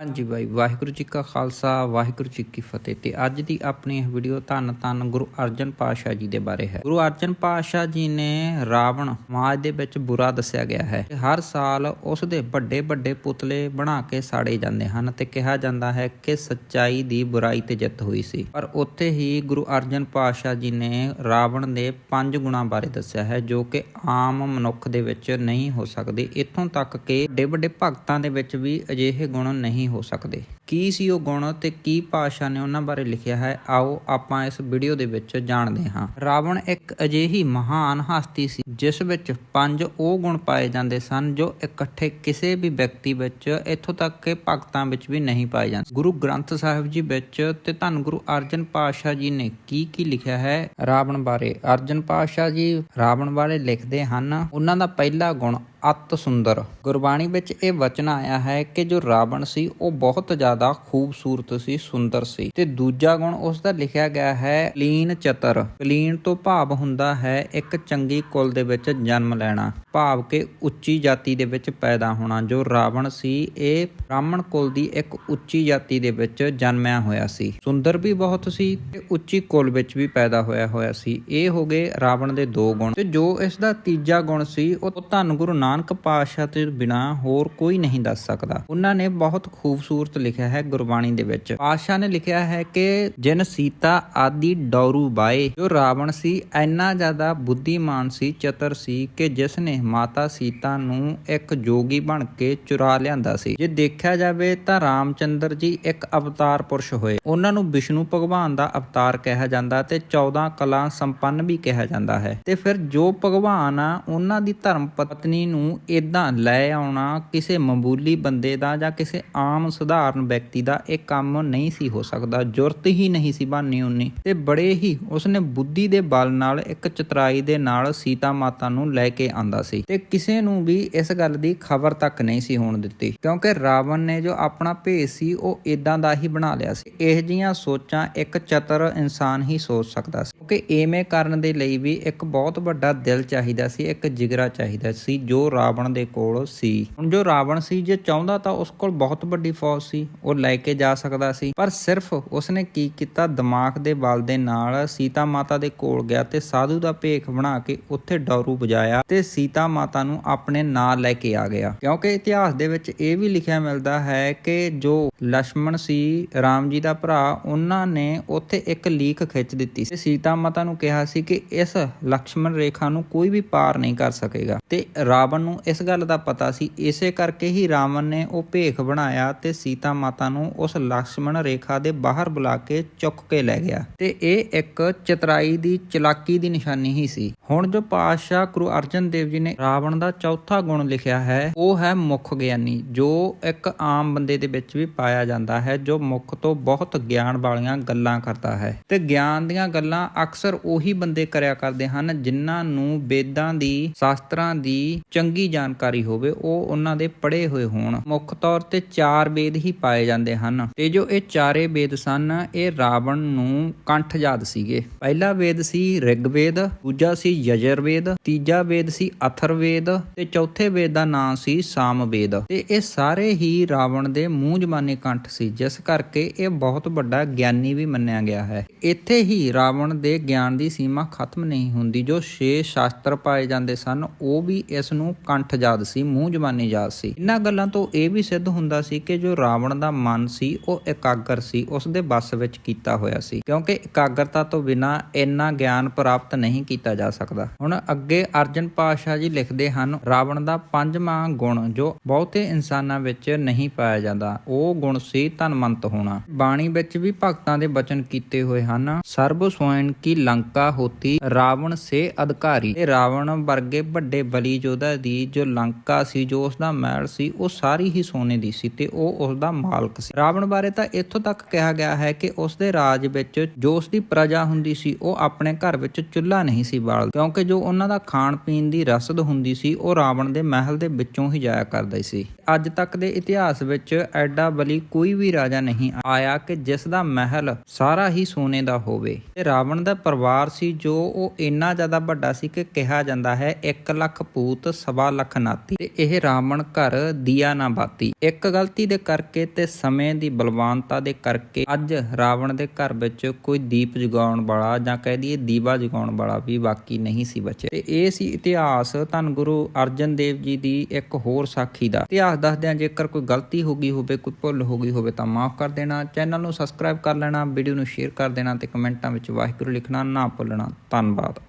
ਹਾਂਜੀ ਬਾਈ, ਵਾਹਿਗੁਰੂ ਜੀ ਕਾ ਖਾਲਸਾ, ਵਾਹਿਗੁਰੂ ਜੀ ਕੀ ਫਤਿਹ। ਤੇ ਅੱਜ ਦੀ ਆਪਣੀ ਇਹ ਵੀਡੀਓ ਧੰਨ ਧੰਨ ਗੁਰੂ ਅਰਜਨ ਪਾਤਸ਼ਾਹ ਜੀ ਦੇ ਬਾਰੇ ਹੈ। ਗੁਰੂ ਅਰਜਨ ਪਾਤਸ਼ਾਹ ਜੀ ਨੇ ਰਾਵਣ ਸਮਾਜ ਦੇ ਵਿੱਚ ਬੁਰਾ ਦੱਸਿਆ ਗਿਆ ਹੈ ਤੇ ਹਰ ਸਾਲ ਉਸ ਦੇ ਵੱਡੇ ਵੱਡੇ ਪੁਤਲੇ ਬਣਾ ਕੇ ਸਾੜੇ ਜਾਂਦੇ ਹਨ ਤੇ ਕਿਹਾ ਜਾਂਦਾ ਹੈ ਕਿ ਸੱਚਾਈ ਦੀ ਬੁਰਾਈ ਤੇ ਜਿੱਤ ਹੋਈ ਸੀ। ਪਰ ਉੱਥੇ ਹੀ ਗੁਰੂ ਅਰਜਨ ਪਾਤਸ਼ਾਹ ਜੀ ਨੇ ਰਾਵਣ ਦੇ ਪੰਜ ਗੁਣਾਂ ਬਾਰੇ ਦੱਸਿਆ ਹੈ ਜੋ ਕਿ ਆਮ ਮਨੁੱਖ ਦੇ ਵਿੱਚ ਨਹੀਂ ਹੋ ਸਕਦੇ। ਇੱਥੋਂ ਤੱਕ ਕਿ ਵੱਡੇ ਵੱਡੇ ਭਗਤਾਂ ਦੇ ਵਿੱਚ ਵੀ ਅਜਿਹੇ ਗੁਣ ਨਹੀਂ ਹੋ ਸਕਦੇ। ਕੀ ਸੀ ਉਹ ਗੁਣ ਤੇ ਕੀ ਪਾਸ਼ਾ ਨੇ ਉਹਨਾਂ ਬਾਰੇ ਲਿਖਿਆ ਹੈ, ਆਓ ਆਪਾਂ ਇਸ ਵੀਡੀਓ ਦੇ ਵਿੱਚ ਜਾਣਦੇ ਹਾਂ। ਰਾਵਣ ਇੱਕ ਅਜਿਹੀ ਮਹਾਨ ਹਸਤੀ ਸੀ, ਜਿਸ ਵਿੱਚ ਪੰਜ ਉਹ ਗੁਣ ਪਾਏ ਜਾਂਦੇ ਸਨ ਜੋ ਇਕੱਠੇ ਕਿਸੇ ਵੀ ਵਿਅਕਤੀ ਵਿੱਚ ਇੱਥੋਂ ਤੱਕ ਕਿ ਭਗਤਾਂ ਵਿੱਚ ਵੀ ਨਹੀਂ ਪਾਏ ਜਾਂਦੇ। ਗੁਰੂ ਗ੍ਰੰਥ ਸਾਹਿਬ ਜੀ ਵਿੱਚ ਤੇ ਧੰਨ ਗੁਰੂ ਅਰਜਨ ਪਾਤਸ਼ਾਹ ਜੀ ਨੇ ਕੀ ਕੀ ਲਿਖਿਆ ਹੈ ਰਾਵਣ ਬਾਰੇ। ਅਰਜਨ ਪਾਤਸ਼ਾਹ ਜੀ ਰਾਵਣ ਬਾਰੇ ਲਿਖਦੇ ਹਨ, ਉਹਨਾਂ ਦਾ ਪਹਿਲਾ ਗੁਣ ਅਤ ਸੁੰਦਰ। ਗੁਰਬਾਣੀ ਵਿੱਚ ਇਹ ਵਚਨ ਆਇਆ ਹੈ ਕਿ ਜੋ ਰਾਵਣ ਸੀ, ਉਹ ਬਹੁਤ ਜ਼ਿਆਦਾ ਖੂਬਸੂਰਤ ਸੀ, ਸੁੰਦਰ ਸੀ। ਤੇ ਦੂਜਾ ਗੁਣ ਉਸ ਦਾ ਲਿਖਿਆ ਗਿਆ ਹੈ ਕਲੀਨ ਚਤਰ। ਕਲੀਨ ਤੋਂ ਭਾਵ ਹੁੰਦਾ ਹੈ, ਇੱਕ ਚੰਗੀ ਕੁਲ ਦੇ ਵਿੱਚ ਜਨਮ ਲੈਣਾ। ਭਾਵ ਕਿ ਉੱਚੀ ਜਾਤੀ ਦੇ ਵਿੱਚ ਪੈਦਾ ਹੋਣਾ। ਜੋ ਰਾਵਣ ਸੀ, ਇਹ ਬ੍ਰਾਹਮਣ ਕੁਲ ਦੀ ਇੱਕ ਉੱਚੀ ਜਾਤੀ ਦੇ ਵਿੱਚ ਜਨਮਿਆ ਹੋਇਆ ਸੀ। ਸੁੰਦਰ ਵੀ ਬਹੁਤ ਸੀ ਤੇ ਉੱਚੀ ਕੁਲ ਵਿੱਚ ਵੀ ਪੈਦਾ ਹੋਇਆ ਹੋਇਆ ਸੀ। ਇਹ ਹੋ ਗਏ ਰਾਵਣ ਦੇ ਦੋ ਗੁਣ। ਤੇ ਜੋ ਇਸ ਦਾ ਤੀਜਾ ਗੁਣ ਸੀ, ਉਹ ਧੰਨ ਗੁਰੂ ਨਾਨਕ ਪਾਤਸ਼ਾਹ ਤੋਂ ਬਿਨਾ ਹੋਰ ਕੋਈ ਨਹੀਂ ਦੱਸ ਸਕਦਾ। ਉਹਨਾਂ ਨੇ ਬਹੁਤ ਖੂਬਸੂਰਤ ਲਿਖਿਆ ਹੈ ਗੁਰਬਾਣੀ ਦੇ ਵਿੱਚ। ਪਾਤਸ਼ਾਹ ਨੇ ਲਿਖਿਆ ਹੈ ਕਿ ਜਿਨ ਸੀਤਾ ਆਦਿ ਡੌਰੂ ਬਾਏ। ਜੋ ਰਾਵਣ ਸੀ, ਇੰਨਾ ਜ਼ਿਆਦਾ ਬੁੱਧੀਮਾਨ ਸੀ, ਚਤਰ ਸੀ ਕਿ ਜਿਸ ਨੇ ਮਾਤਾ ਸੀਤਾ ਨੂੰ ਇੱਕ ਜੋਗੀ ਬਣ ਕੇ ਚੁਰਾ ਲਿਆਂਦਾ ਸੀ। ਜੇ ਦੇਖਿਆ ਜਾਵੇ ਤਾਂ ਰਾਮਚੰਦਰ ਜੀ ਇੱਕ ਅਵਤਾਰ ਪੁਰਸ਼ ਹੋਏ। ਉਹਨਾਂ ਨੂੰ ਵਿਸ਼ਨੂੰ ਭਗਵਾਨ ਦਾ ਅਵਤਾਰ ਕਿਹਾ ਜਾਂਦਾ ਤੇ 14 ਕਲਾ ਸੰਪੰਨ ਵੀ ਕਿਹਾ ਜਾਂਦਾ ਹੈ। ਤੇ ਫਿਰ ਜੋ ਭਗਵਾਨ ਆ, ਉਹਨਾਂ ਦੀ ਧਰਮ ਪਤਨੀ ਨੂੰ ਇਦਾਂ ਲੈ ਆਉਣਾ ਕਿਸੇ ਮਾਮੂਲੀ ਬੰਦੇ ਦਾ ਜਾਂ ਕਿਸੇ ਆਮ ਸਧਾਰਨ ਵਿਅਕਤੀ ਦਾ ਇਹ ਕੰਮ ਨਹੀਂ ਸੀ ਹੋ ਸਕਦਾ ਜ਼ਰੂਰਤ ਹੀ ਨਹੀਂ ਸੀ ਬਾਨੀ ਉਨੀ। ਤੇ ਬੜੇ ਹੀ ਉਸਨੇ ਬੁੱਧੀ ਦੇ ਬਲ ਨਾਲ ਇੱਕ ਚਤਰਾਈ ਦੇ ਨਾਲ ਸੀਤਾ ਮਾਤਾ ਨੂੰ ਲੈ ਕੇ ਆਂਦਾ ਸੀ ਤੇ ਕਿਸੇ ਨੂੰ ਵੀ ਇਸ ਗੱਲ ਦੀ ਖਬਰ ਤੱਕ ਨਹੀਂ ਸੀ ਹੋਣ ਦਿੱਤੀ, ਕਿਉਂਕਿ ਰਾਵਣ ਨੇ ਜੋ ਆਪਣਾ ਭੇਸ ਸੀ, ਉਹ ਇਦਾਂ ਦਾ ਹੀ ਬਣਾ ਲਿਆ ਸੀ। ਇਹ ਜੀਆਂ ਸੋਚਾਂ ਇੱਕ ਚਤਰ ਇਨਸਾਨ ਹੀ ਸੋਚ ਸਕਦਾ ਸੀ, ਕਿਉਂਕਿ ਐਵੇਂ ਕਰਨ ਦੇ ਲਈ ਵੀ ਇੱਕ ਬਹੁਤ ਵੱਡਾ ਦਿਲ ਚਾਹੀਦਾ ਸੀ, ਇੱਕ ਜਿਗਰਾ ਚਾਹੀਦਾ ਸੀ, ਜੋ ਰਾਵਣ ਦੇ ਕੋਲ ਸੀ। ਹੁਣ ਜੋ ਰਾਵਣ ਸੀ, ਜੇ ਚਾਹੁੰਦਾ ਤਾਂ ਉਸ ਕੋਲ ਬਹੁਤ ਵੱਡੀ ਫੌਜ ਸੀ। ਉਹ ਲੈ ਕੇ ਜਾ ਸਕਦਾ ਸੀ। ਪਰ ਸਿਰਫ ਉਸਨੇ ਕੀ ਕੀਤਾ? ਦਿਮਾਗ ਦੇ ਬਲ ਦੇ ਨਾਲ ਸੀਤਾ ਮਾਤਾ ਦੇ ਕੋਲ ਗਿਆ ਤੇ ਸਾਧੂ ਦਾ ਭੇਖ ਬਣਾ ਕੇ ਉੱਥੇ ਡੌਰੂ ਵਜਾਇਆ ਤੇ ਸੀਤਾ ਮਾਤਾ ਨੂੰ ਆਪਣੇ ਨਾਲ ਲੈ ਕੇ ਆ ਗਿਆ। ਕਿਉਂਕਿ ਇਤਿਹਾਸ ਦੇ ਵਿੱਚ ਇਹ ਵੀ ਲਿਖਿਆ ਮਿਲਦਾ ਹੈ ਕਿ ਜੋ ਲక్ష్మణ ਸੀ, ਰਾਮ ਜੀ ਦਾ ਭਰਾ, ਉਹਨਾਂ ਨੇ ਉੱਥੇ ਇੱਕ ਲੀਕ ਖਿੱਚ ਦਿੱਤੀ ਤੇ ਸੀਤਾ ਮਾਤਾ ਨੂੰ ਕਿਹਾ ਸੀ ਕਿ ਇਸ ਲక్ష్మణ ਰੇਖਾ ਨੂੰ ਕੋਈ ਵੀ ਪਾਰ ਨਹੀਂ ਕਰ ਸਕੇਗਾ। ਤੇ ਰਾਵਣ ਰਾਵਣ ਨੂੰ ਇਸ ਗੱਲ ਦਾ ਪਤਾ ਸੀ। ਇਸੇ ਕਰਕੇ ਹੀ ਰਾਵਣ ਨੇ ਉਹ ਭੇਖ ਬਣਾਇਆ ਤੇ ਸੀਤਾ ਮਾਤਾ ਨੂੰ ਉਸ ਲక్ష్మణ ਰੇਖਾ ਦੇ ਬਾਹਰ ਬੁਲਾ ਕੇ ਚੁੱਕ ਕੇ ਲੈ ਗਿਆ। ਤੇ ਇਹ ਇੱਕ ਚਤਰਾਈ ਦੀ ਚਲਾਕੀ ਦੀ ਨਿਸ਼ਾਨੀ ਹੀ ਸੀ। ਹੁਣ ਜੋ ਪਾਤਸ਼ਾਹ ਗੁਰੂ ਅਰਜਨ ਦੇਵ ਜੀ ਨੇ ਰਾਵਣ ਦਾ ਚੌਥਾ ਗੁਣ ਲਿਖਿਆ ਹੈ, ਉਹ ਹੈ ਮੁੱਖ ਗਿਆਨੀ, ਜੋ ਇੱਕ ਆਮ ਬੰਦੇ ਦੇ ਵਿੱਚ ਵੀ ਪਾਇਆ ਜਾਂਦਾ ਹੈ, ਜੋ ਮੁੱਖ ਤੋਂ ਬਹੁਤ ਗਿਆਨ ਵਾਲੀਆਂ ਗੱਲਾਂ ਕਰਦਾ ਹੈ। ਤੇ ਗਿਆਨ ਦੀਆਂ ਗੱਲਾਂ ਅਕਸਰ ਉਹੀ ਬੰਦੇ ਕਰਿਆ ਕਰਦੇ ਹਨ, ਜਿਨ੍ਹਾਂ ਨੂੰ ਵੇਦਾਂ ਦੀ, ਸ਼ਾਸਤਰਾਂ ਦੀ ਚੰਗੀ ਜਾਣਕਾਰੀ ਹੋਵੇ, ਉਹ ਉਹਨਾਂ ਦੇ ਪੜ੍ਹੇ ਹੋਏ ਹੋਣ। ਮੁੱਖ ਤੌਰ ਤੇ ਚਾਰ ਵੇਦ ਹੀ ਪਾਏ ਜਾਂਦੇ ਹਨ। ਤੇ ਜੋ ਇਹ ਚਾਰੇ ਵੇਦ ਸਨ, ਇਹ ਰਾਵਣ ਨੂੰ ਕੰਠਜਾਤ ਸੀਗੇ। ਪਹਿਲਾ ਵੇਦ ਸੀ ਰਿਗਵੇਦ, ਦੂਜਾ ਸੀ ਯਜੁਰਵੇਦ, ਤੀਜਾ ਵੇਦ ਸੀ ਅਥਰਵੇਦ, ਤੇ ਚੌਥੇ ਵੇਦ ਦਾ ਨਾਮ ਸੀ ਸਾਮਵੇਦ। ਤੇ ਇਹ ਸਾਰੇ ਹੀ ਰਾਵਣ ਦੇ ਮੂੰਹ ਜਮਾਨੇ ਕੰਠ ਸੀ, ਜਿਸ ਕਰਕੇ ਇਹ ਬਹੁਤ ਵੱਡਾ ਗਿਆਨੀ ਵੀ ਮੰਨਿਆ ਗਿਆ ਹੈ। ਇੱਥੇ ਹੀ ਰਾਵਣ ਦੇ ਗਿਆਨ ਦੀ ਸੀਮਾ ਖਤਮ ਨਹੀਂ ਹੁੰਦੀ, ਜੋ ਛੇ ਸ਼ਾਸਤਰ ਪਾਏ ਜਾਂਦੇ ਸਨ, ਉਹ ਵੀ ਇਸ ਨੂੰ ਕੰਠ ਯਾਦ ਸੀ, ਮੂੰਹ ਜ਼ਬਾਨੀ ਯਾਦ ਸੀ। ਇਹਨਾਂ ਗੱਲਾਂ ਤੋਂ ਇਹ ਵੀ ਸਿੱਧ ਹੁੰਦਾ ਸੀ ਕਿ ਜੋ ਰਾਵਣ ਦਾ ਮਨ ਸੀ, ਉਹ ਇਕਾਗਰ ਸੀ ਉਸ ਦੇ ਵੱਸ ਵਿੱਚ ਕੀਤਾ ਹੋਇਆ ਸੀ। ਕਿਉਂਕਿ ਇਕਾਗਰਤਾ ਤੋਂ ਬਿਨਾ ਇੰਨਾ ਗਿਆਨ ਪ੍ਰਾਪਤ ਨਹੀਂ ਕੀਤਾ ਜਾ ਸਕਦਾ। ਹੁਣ ਅੱਗੇ ਅਰਜਨ ਪਾਸ਼ਾ ਜੀ ਲਿਖਦੇ ਹਨ, ਰਾਵਣ ਦਾ ਪੰਜਵਾਂ ਗੁਣ ਜੋ ਬਹੁਤੇ ਇਨਸਾਨਾਂ ਵਿੱਚ ਨਹੀਂ ਪਾਇਆ ਜਾਂਦਾ, ਉਹ ਗੁਣ ਸੀ ਧਨਵੰਤ ਹੋਣਾ। ਬਾਣੀ ਵਿੱਚ ਵੀ ਭਗਤਾਂ ਦੇ ਬਚਨ ਕੀਤੇ ਹੋਏ ਹਨ, ਸਰਬ ਸੋਇਨ ਕੀ ਲੰਕਾ ਹੋਤੀ ਰਾਵਣ ਸੇ ਅਧਿਕਾਰੀ। ਤੇ ਰਾਵਣ ਵਰਗੇ ਵੱਡੇ ਬਲੀ ਯੋਧਾ ਦੀ ਜੋ ਲੰਕਾ ਸੀ, ਜੋ ਉਸ ਦਾ ਮਹਿਲ ਸੀ, ਉਹ ਸਾਰੀ ਹੀ ਸੋਨੇ ਦੀ ਸੀ ਤੇ ਉਹ ਉਸ ਦਾ ਮਾਲਕ ਸੀ। ਰਾਵਣ ਬਾਰੇ ਤਾਂ ਇੱਥੋਂ ਤੱਕ ਕਿਹਾ ਗਿਆ ਹੈ ਕਿ ਉਸ ਦੇ ਰਾਜ ਵਿੱਚ ਜੋ ਉਸ ਦੀ ਪ੍ਰਜਾ ਹੁੰਦੀ ਸੀ, ਉਹ ਆਪਣੇ ਘਰ ਵਿੱਚ ਚੁੱਲ੍ਹਾ ਨਹੀਂ ਸੀ ਬਾਲਦੇ, ਕਿਉਂਕਿ ਜੋ ਉਹਨਾਂ ਦਾ ਖਾਣ ਪੀਣ ਦੀ ਰਸਦ ਹੁੰਦੀ ਸੀ, ਉਹ ਰਾਵਣ ਦੇ ਮਹਿਲ ਦੇ ਵਿੱਚੋਂ ਹੀ ਜਾਇਆ ਕਰਦਾ ਸੀ। ਅੱਜ ਤੱਕ ਦੇ ਇਤਿਹਾਸ ਵਿੱਚ ਐਡਾ ਬਲੀ ਕੋਈ ਵੀ ਰਾਜਾ ਨਹੀਂ ਆਇਆ ਕਿ ਜਿਸ ਦਾ ਮਹਿਲ ਸਾਰਾ ਹੀ ਸੋਨੇ ਦਾ ਹੋਵੇ। ਤੇ ਰਾਵਣ ਦਾ ਪਰਿਵਾਰ ਸੀ ਜੋ ਉਹ ਇੰਨਾ ਜ਼ਿਆਦਾ ਵੱਡਾ ਸੀ ਕਿ ਕਿਹਾ ਜਾਂਦਾ ਹੈ 1 ਲੱਖ ਪੂਤ ਸਵਾ ਲੱਖ ਨਾਤੀ। ਤੇ ਇਹ ਰਾਵਣ ਘਰ ਦੀਆ ਨਾ ਬਾਤੀ। ਇੱਕ ਗਲਤੀ ਦੇ ਕਰਕੇ ਤੇ ਸਮੇਂ ਦੀ ਬਲਵਾਨਤਾ ਦੇ ਕਰਕੇ ਅੱਜ ਰਾਵਣ ਦੇ ਘਰ ਵਿੱਚ ਕੋਈ ਦੀਪ ਜਗਾਉਣ ਵਾਲਾ ਜਾਂ ਕਹਿ ਦਈਏ ਦੀਵਾ ਜਗਾਉਣ ਵਾਲਾ ਵੀ ਬਾਕੀ ਨਹੀਂ ਸੀ ਬਚਿਆ। ਤੇ ਇਹ ਸੀ ਇਤਿਹਾਸ ਧੰਨ ਗੁਰੂ ਅਰਜਨ ਦੇਵ ਜੀ ਦੀ ਇੱਕ ਹੋਰ ਸਾਖੀ ਦਾ। ਇਤਿਹਾਸ ਦੱਸਦਿਆਂ ਜੇਕਰ ਕੋਈ ਗਲਤੀ ਹੋ ਗਈ ਹੋਵੇ, ਕੋਈ ਭੁੱਲ ਹੋ ਗਈ ਹੋਵੇ ਤਾਂ ਮਾਫ ਕਰ ਦੇਣਾ। ਚੈਨਲ ਨੂੰ ਸਬਸਕ੍ਰਾਈਬ ਕਰ ਲੈਣਾ, ਵੀਡੀਓ ਨੂੰ ਸ਼ੇਅਰ ਕਰ ਦੇਣਾ ਤੇ ਕਮੈਂਟਾਂ ਵਿੱਚ ਵਾਹਿਗੁਰੂ ਲਿਖਣਾ ਨਾ ਭੁੱਲਣਾ। ਧੰਨਵਾਦ।